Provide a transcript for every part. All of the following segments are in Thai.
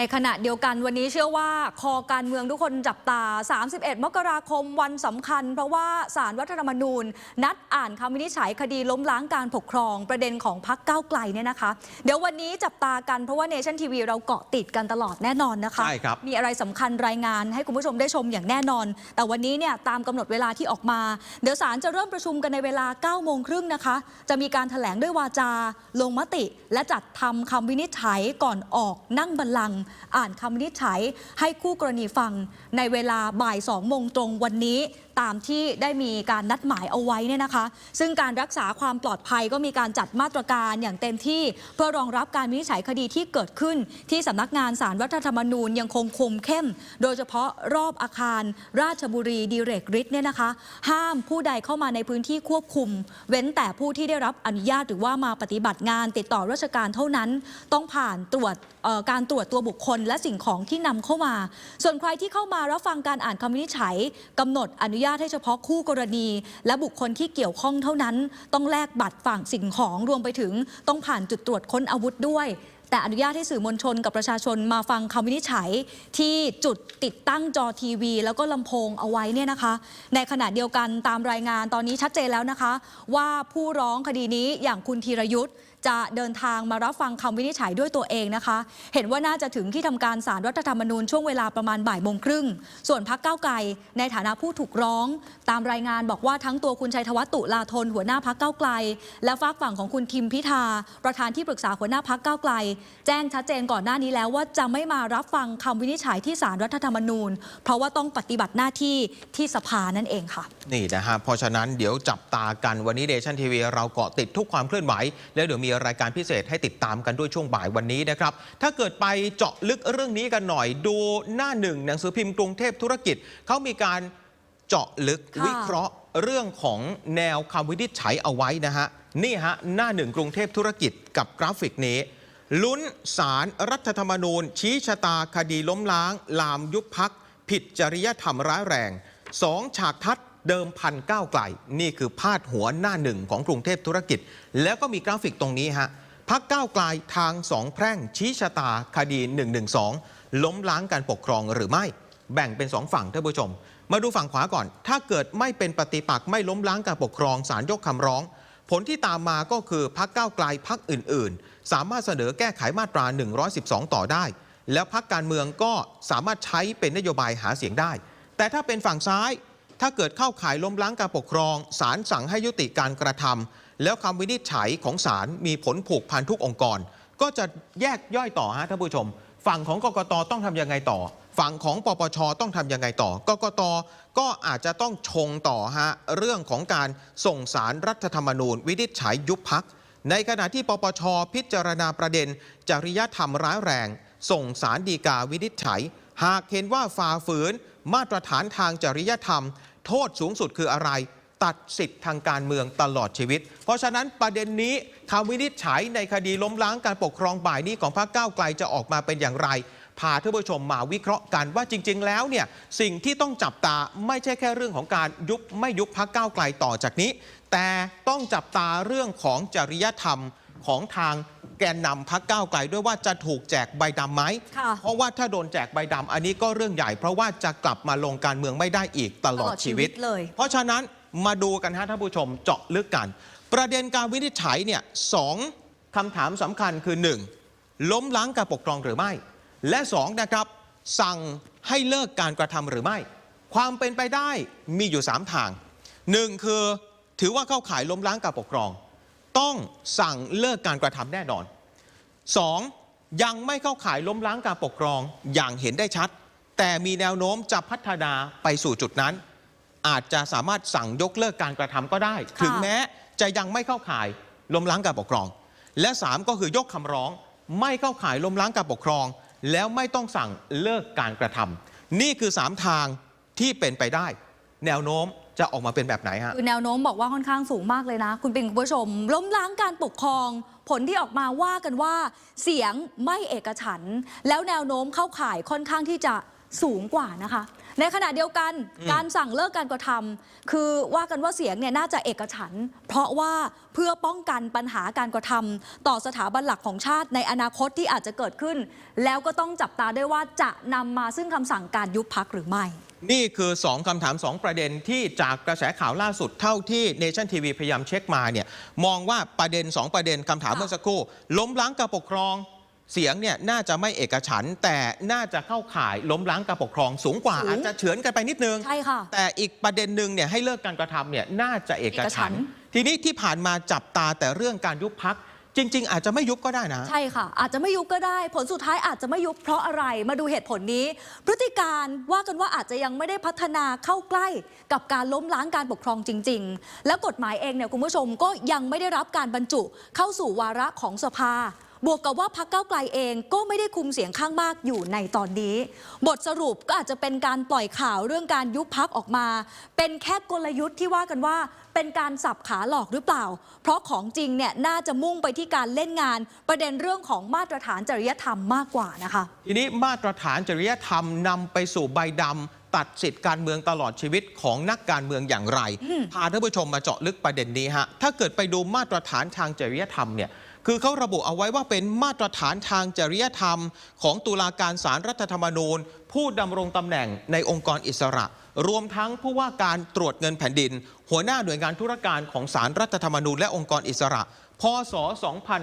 ในขณะเดียวกันวันนี้เชื่อว่าคอการเมืองทุกคนจับตา 31 มกราคมวันสำคัญ เพราะว่าสารรัฐธรรมนูญ นัดอ่านคำวินิจฉัยคดีล้มล้างการปกครองประเด็นของพักก้าวไกลเนี่ยนะคะ เดี๋ยววันนี้จับตากันเพราะว่าเนชั่นทีวีเราเกาะติดกันตลอดแน่นอนนะคะ ใช่ครับ มีอะไรสำคัญรายงานให้คุณผู้ชมได้ชมอย่างแน่นอน แต่วันนี้เนี่ยตามกำหนดเวลาที่ออกมา เดี๋ยวศาลจะเริ่มประชุมกันในเวลา9โมงครึ่งนะคะ จะมีการถแถลงด้วยวาจา ลงมติ และจัดทำคำวินิจฉัยก่อนออกนั่งบัลลังก์อ่านคำวินิจฉัยให้คู่กรณีฟังในเวลาบ่าย2โมงตรงวันนี้ ตามที่ได้มีการนัดหมายเอาไว้เนี่ยนะคะ ซึ่งการรักษาความปลอดภัยก็มีการจัดมาตรการอย่างเต็มที่ เพื่อรองรับการวินิจฉัยคดีที่เกิดขึ้น ที่สำนักงานสารรัฐธรรมนูญยังคงคุมเข้ม โดยเฉพาะรอบอาคาร ราชบุรีดีเรกฤทธิ์เนี่ยนะคะ ห้ามผู้ใดเข้ามาในพื้นที่ควบคุม เว้นแต่ผู้ที่ได้รับอนุญาตหรือว่ามาปฏิบัติงานติดต่อราชการเท่านั้น ต้องผ่านตรวจการตรวจตัวบุคคล และสิ่งของที่นำเข้ามา ส่วนใครที่เข้ามารับฟังการอ่านคำวินิจฉัยกำหนดอนุญาตให้เฉพาะคู่กรณี และบุคคลที่เกี่ยวข้องเท่านั้น ต้องแลกบัตรฝั่งสิ่งของรวมไปถึงต้องผ่านจุดตรวจค้นอาวุธด้วย แต่อนุญาตให้สื่อมวลชนกับประชาชนมาฟังคำวินิจฉัย ที่จุดติดตั้งจอทีวี แล้วก็ลำโพงเอาไว้เนี่ยนะคะ ในขณะเดียวกันตามรายงานตอนนี้ชัดเจนแล้วนะคะ ว่าผู้ร้องคดีนี้อย่างคุณธีรยุทธ์จะเดินทางมารับฟังคำวินิจฉัยด้วยตัวเองนะคะ เห็นว่าน่าจะถึงที่ทำการสารรัฐธรรมนูญช่วงเวลาประมาณบ่ายโมงครึ่ง ส่วนพักเก้าไกลในฐานะผู้ถูกร้อง ตามรายงานบอกว่าทั้งตัวคุณชัยธวัฒน์ตุลาธนหัวหน้าพักเก้าไกล และฝากฝั่งของคุณทิมพิธา ประธานที่ปรึกษาหัวหน้าพักเก้าไกล แจ้งชัดเจนก่อนหน้านี้แล้วว่าจะไม่มารับฟังคำวินิจฉัยที่สารรัฐธรรมนูญ เพราะว่าต้องปฏิบัติหน้าที่ที่สภานั่นเองค่ะ นี่นะฮะเพราะฉะนั้นเดี๋ยวจับตากันวันนี้เดชันทีวีเราเกาะติดทุกความเคลื่อนไหวแล้วเดี๋ยวมีรายการพิเศษให้ติดตามกันด้วยช่วงบ่ายวันนี้นะครับ ถ้าเกิดไปเจาะลึกเรื่องนี้กันหน่อย ดูหน้าหนึ่งหนังสือพิมพ์กรุงเทพธุรกิจเขามีการเจาะลึกวิเคราะห์เรื่องของแนวคำวินิจฉัยเอาไว้นะฮะนี่ฮะหน้าหนึ่งกรุงเทพธุรกิจกับกราฟิกนี้ลุ้นสารรัฐธรรมนูญ ชี้ชะตาคดีล้มล้าง ลามยุบพัก ผิดจริยธรรมร้ายแรงสองฉากทัด เดิมพันก้าวไกล นี่คือพาดหัวหน้าหนึ่งของกรุงเทพธุรกิจ แล้วก็มีกราฟิกตรงนี้ฮะพักก้าวไกลทางสองแพร่งชี้ชะตาคดี 112 ล้มล้างการปกครองหรือไม่ แบ่งเป็นสองฝั่งท่านผู้ชม มาดูฝั่งขวาก่อน ถ้าเกิดไม่เป็นปฏิปักษ์ไม่ล้มล้างการปกครองศาลยกคำร้อง ผลที่ตามมาก็คือพักก้าวไกลพักอื่น ๆ สามารถเสนอแก้ไขมาตรา 112 ต่อได้ แล้วพักการเมืองก็สามารถใช้เป็นนโยบายหาเสียงได้ แต่ถ้าเป็นฝั่งซ้าย ถ้าเกิดเข้าข่ายล้มล้างการปกครองศาลสั่งให้ยุติการกระทำแล้วคำวินิจฉัยของศาลมีผลผูกพันทุกองค์กร ก็จะแยกย่อยต่อฮะท่านผู้ชม ฝั่งของกกตต้องทำยังไงต่อ ฝั่งของปปชต้องทำยังไงต่อ กกตก็อาจจะต้องชงต่อฮะเรื่องของการส่งสารรัฐธรรมนูญ วินิจฉัยยุบพักในขณะที่ปปชพิจารณาประเด็น จริยธรรมร้ายแรง ส่งสารดีกาวินิจฉัย หากเห็นว่าฝ่าฝืน มาตรฐานทางจริยธรรม โทษสูงสุดคืออะไร ตัดสิทธิ์ทางการเมืองตลอดชีวิต เพราะฉะนั้นประเด็นนี้คำวินิจฉัยในคดีล้มล้างการปกครองบ่ายนี้ของพรรคก้าวไกลจะออกมาเป็นอย่างไรพาท่านผู้ชมมาวิเคราะห์กันว่าจริง ๆ แล้วเนี่ยสิ่งที่ต้องจับตาไม่ใช่แค่เรื่องของการยุบไม่ยุบพรรคก้าวไกลต่อจากนี้ แต่ต้องจับตาเรื่องของจริยธรรมของทาง แกนนำพรรคก้าวไกลด้วยว่าจะถูกแจกใบดำไหมค่ะเพราะว่าถ้าโดนแจกใบดำอันนี้ก็เรื่องใหญ่ เพราะว่าจะกลับมาลงการเมืองไม่ได้อีกตลอดชีวิตเลย เพราะฉะนั้นมาดูกันฮะท่านผู้ชมเจาะลึกกัน ประเด็นการวินิจฉัยเนี่ยสองคำถามสำคัญคือ 1. ล้มล้างการปกครองหรือไม่ และ2นะครับสั่งให้เลิกการกระทำหรือไม่ ความเป็นไปได้มีอยู่ 3 ทาง 1. คือถือว่าเข้าข่ายล้มล้างการปกครอง ต้องสั่งเลิกการกระทำแน่นอน 2. ยังไม่เข้าข่ายล้มล้างการปกครองอย่างเห็นได้ชัด แต่มีแนวโน้มจะพัฒนาไปสู่จุดนั้น อาจจะสามารถสั่งยกเลิกการกระทำก็ได้ค่ะถึงแม้จะยังไม่เข้าข่ายล้มล้างการปกครอง และ 3 ก็คือยกคำร้อง ไม่เข้าข่ายล้มล้างการปกครอง แล้วไม่ต้องสั่งเลิกการกระทำนี่คือ 3 ทางที่เป็นไปได้ แนวโน้ม จะออกมาเป็นแบบไหนฮะ คือแนวโน้มบอกว่าค่อนข้างสูงมากเลยนะ คุณปิงคุณผู้ชม ล้มล้างการปกครอง ผลที่ออกมาว่ากันว่า เสียงไม่เอกฉันท์แล้วแนวโน้มเข้าข่ายค่อนข้างที่จะสูงกว่านะคะ ในขณะเดียวกันการสั่งเลิกการกระทำคือว่ากันว่าเสียงเนี่ยน่าจะเอกฉันท์เพราะว่าเพื่อป้องกันปัญหาการกระทำต่อสถาบันหลักของชาติในอนาคตที่อาจจะเกิดขึ้น แล้วก็ต้องจับตาด้วยว่าจะนำมาซึ่งคำสั่งการยุบพักหรือไม่ นี่คือ 2คำถาม 2 ประเด็นที่จากกระแสข่าวล่าสุดเท่าที่ Nation TV พยายามเช็คมาเนี่ยมองว่าประเด็น 2 ประเด็นคำถามค่ะเมื่อสักครู่ล้มล้างการปกครอง เสียงเนี่ยน่าจะไม่เอกฉันท์แต่น่าจะเข้าข่ายล้มล้างการปกครองสูงกว่าสูงอาจจะเฉือนกันไปนิดนึง ใช่ค่ะ แต่อีกประเด็นหนึ่งเนี่ยให้เลิกการกระทำเนี่ยน่าจะเอกเอกฉัฉันนท์ท์ ทีนี้ที่ผ่านมาจับตาแต่เรื่องการยุบพักจริง ๆ อาจจะไม่ยุบก็ได้นะ ใช่ค่ะ อาจจะไม่ยุบก็ได้ ผลสุดท้ายอาจจะไม่ยุบเพราะอะไรมาดูเหตุผลนี้ พฤติการว่ากันว่าอาจจะยังไม่ได้พัฒนาเข้าใกล้กับการล้มล้างการปกครองจริง ๆ แล้วกฎหมายเองเนี่ยคุณผู้ชมก็ยังไม่ได้รับการบรรจุเข้าสู่วาระของสภา บวกกับว่าพักเก้าวไกลเองก็ไม่ได้คุมเสียงข้างมากอยู่ในตอนนี้ บทสรุปก็อาจจะเป็นการปล่อยข่าวเรื่องการยุบพักออกมา เป็นแค่กลยุทธ์ที่ว่ากันว่าเป็นการสับขาหลอกหรือเปล่า เพราะของจริงเนี่ยน่าจะมุ่งไปที่การเล่นงาน ประเด็นเรื่องของมาตรฐานจริยธรรมมากกว่านะคะ ทีนี้มาตรฐานจริยธรรมนำไปสู่ใบดำตัดสิทธิ์การเมืองตลอดชีวิตของนักการเมืองอย่างไรพาท่านผู้ชมมาเจาะลึกประเด็นนี้ฮะถ้าเกิดไปดูมาตรฐานทางจริยธรรมเนี่ย คือเขาระบุเอาไว้ว่าเป็นมาตรฐานทางจริยธรรม ของตุลาการศาลรรัฐธรรมนูญ ผู้ดำรงตำแหน่งในองค์กรอิสระ รวมทั้งผู้ว่าการตรวจเงินแผ่นดิน หัวหน้าหน่วยงานธุรการของศาลรรัฐธรรมนูญและองค์กรอิสระพศ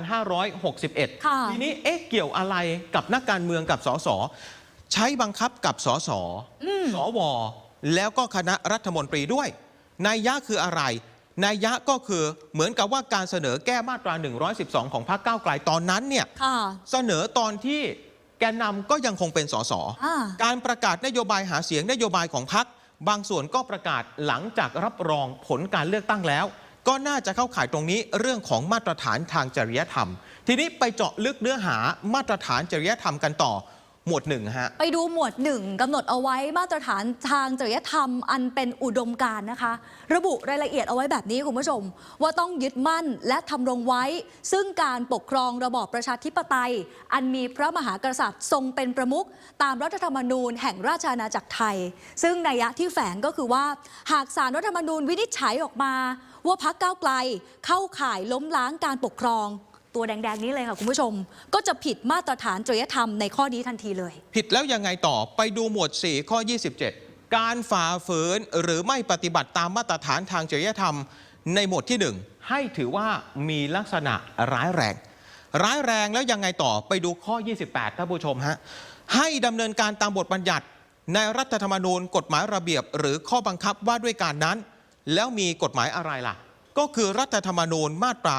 2561ค่ะทีนี้เอ๊ะเกี่ยวอะไรกับนักการเมืองกับสสใช้บังคับกับสสสว แล้วก็คณะรัฐมนตรีด้วยนัยยะคืออะไร นัยยะก็คือเหมือนกับว่าการเสนอแก้มาตรา 112 ของพรรคก้าวไกลตอนนั้นเนี่ยค่ะเสนอตอนที่แกนนำก็ยังคงเป็นสสอ่าการประกาศนโยบายหาเสียงนโยบายของพรรคบางส่วนก็ประกาศหลังจากรับรองผลการเลือกตั้งแล้ว ก็น่าจะเข้าข่ายตรงนี้เรื่องของมาตรฐานทางจริยธรรม ทีนี้ไปเจาะลึกเนื้อหามาตรฐานจริยธรรมกันต่อ หมวดหนึ่งฮะ ไปดูหมวดหนึ่งกำหนดเอาไว้มาตรฐานทางจริยธรรมอันเป็นอุดมการณ์นะคะ ระบุรายละเอียดเอาไว้แบบนี้คุณผู้ชม ว่าต้องยึดมั่นและทำรงไว้ ซึ่งการปกครองระบอบประชาธิปไตย อันมีพระมหากษัตริย์ทรงเป็นประมุขตามรัฐธรรมนูญแห่งราชอาณาจักรไทย ซึ่งนัยยะที่แฝงก็คือว่า หากสารรัฐธรรมนูญวินิจฉัยออกมา ว่าพักก้าวไกลเข้าข่ายล้มล้างการปกครอง ตัวแดง ๆ นี้เลยค่ะคุณผู้ชม ก็จะผิดมาตรฐานจริยธรรมในข้อนี้ทันทีเลย ผิดแล้วยังไงต่อไปดูหมวด 4 ข้อ 27 การฝ่าฝืนหรือไม่ปฏิบัติตามมาตรฐานทางจริยธรรม ในหมวดที่ 1 ให้ถือว่ามีลักษณะร้ายแรง ร้ายแรงแล้วยังไงต่อไปดูข้อ 28ท่านผู้ชมฮะให้ดำเนินการตามบทบัญญัติ ในรัฐธรรมนูญ กฎหมายระเบียบ หรือข้อบังคับว่าด้วยการนั้น แล้วมีกฎหมายอะไรล่ะ ก็คือรัฐธรรมนูญมาตรา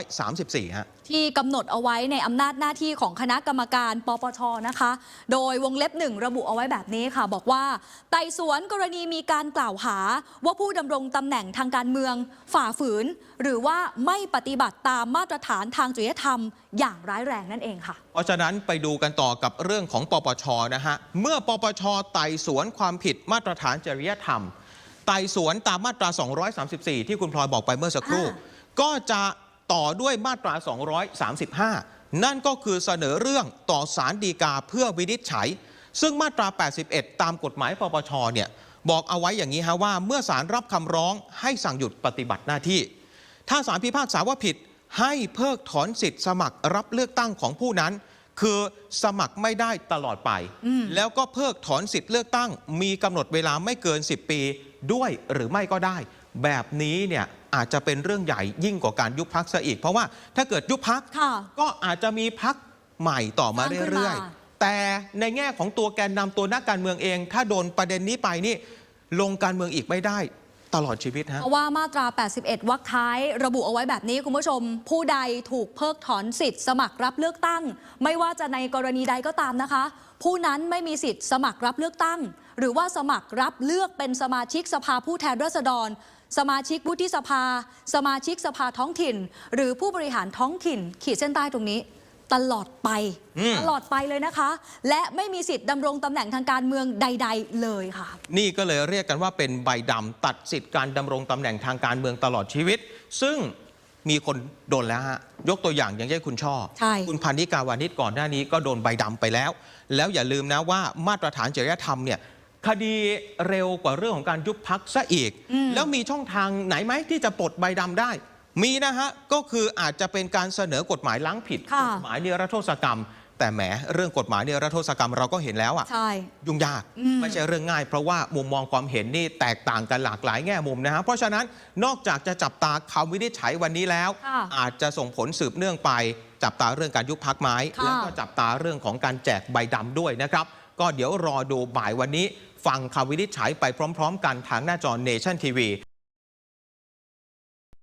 234 ฮะ ที่กำหนดเอาไว้ในอำนาจหน้าที่ของคณะกรรมการปปชนะคะ โดยวงเล็บหนึ่งระบุเอาไว้แบบนี้ค่ะ บอกว่า ไต่สวนกรณีมีการกล่าวหาว่าผู้ดำรงตำแหน่งทางการเมือง ฝ่าฝืน หรือว่าไม่ปฏิบัติตามมาตรฐานทางจริยธรรม อย่างร้ายแรงนั่นเองค่ะ เพราะฉะนั้นไปดูกันต่อกับเรื่องของปปชนะฮะ เมื่อปปชไต่สวนความผิดมาตรฐานจริยธรรม ไต่สวนตามมาตรา 234 ที่คุณพลอยบอกไปเมื่อสักครู่อ่าก็จะต่อด้วยมาตรา 235 นั่นก็คือเสนอเรื่องต่อสารดีกาเพื่อวินิจฉัย ซึ่งมาตรา 81 ตามกฎหมายปปชเนี่ยบอกเอาไว้อย่างนี้ฮะว่า เมื่อศาลรับคำร้องให้สั่งหยุดปฏิบัติหน้าที่ ถ้าศาลพิพากษาว่าผิดให้เพิกถอนสิทธิ์สมัครรับเลือกตั้งของผู้นั้น คือสมัครไม่ได้ตลอดไป แล้วก็เพิกถอนสิทธิ์เลือกตั้ง มีกำหนดเวลาไม่เกิน 10 ปี ด้วยหรือไม่ก็ได้ แบบนี้เนี่ยอาจจะเป็นเรื่องใหญ่ยิ่งกว่าการยุบพักซะอีก เพราะว่าถ้าเกิดยุบพักค่ะก็อาจจะมีพักใหม่ต่อมาสร้างขึ้นเรื่อยมาๆแต่ในแง่ของตัวแกนนำตัวนักการเมืองเอง ถ้าโดนประเด็นนี้ไปนี่ลงการเมืองอีกไม่ได้ตลอดชีวิตฮะเพราะว่ามาตรา 81 วรรคท้ายระบุเอาไว้แบบนี้คุณผู้ชม ผู้ใดถูกเพิกถอนสิทธิ์ สมัครรับเลือกตั้ง ไม่ว่าจะในกรณีใดก็ตามนะคะ ผู้นั้นไม่มีสิทธิ์สมัครรับเลือกตั้ง หรือว่าสมัครรับเลือกเป็นสมาชิกสภาผู้แทนราษฎร สมาชิกวุฒิสภา สมาชิกสภาท้องถิ่น หรือผู้บริหารท้องถิ่น ขีดเส้นใต้ตรงนี้ตลอดไปอืมตลอดไปเลยนะคะ และไม่มีสิทธิ์ดำรงตำแหน่งทางการเมืองใด ๆ เลยค่ะ นี่ก็เลยเรียกกันว่าเป็นใบดำตัดสิทธิ์การดำรงตำแหน่งทางการเมืองตลอดชีวิต ซึ่งมีคนโดนแล้วฮะ ยกตัวอย่างอย่างเช่นคุณช่อใช่คุณพันธิกาวานิชก่อนหน้านี้ก็โดนใบดำไปแล้ว แล้วอย่าลืมนะว่ามาตรฐานจริยธรรมเนี่ย คดีเร็วกว่าเรื่องของการยุบพักซะอีกอืมแล้วมีช่องทางไหนไหมที่จะปลดใบดำได้ มีนะฮะ ก็คืออาจจะเป็นการเสนอกฎหมายล้างผิดค่ะกฎหมายนิรโทษกรรม แต่แหมเรื่องกฎหมายนิรโทษกรรมเราก็เห็นแล้วอะใช่ยุ่งยากอืมไม่ใช่เรื่องง่าย เพราะว่ามุมมองความเห็นนี่แตกต่างกันหลากหลายแง่มุมนะฮะเพราะฉะนั้นนอกจากจะจับตาคำวินิจฉัยวันนี้แล้วค่ะอาจจะส่งผลสืบเนื่องไป จับตาเรื่องการยุบพักไม้ค่ะแล้วก็จับตาเรื่องของการแจกใบดำด้วยนะครับ ก็เดี๋ยวรอดูบ่ายวันนี้ ฟังคำวินิจฉัยไปพร้อม ๆ กันทางหน้าจอเนชั่นทีวี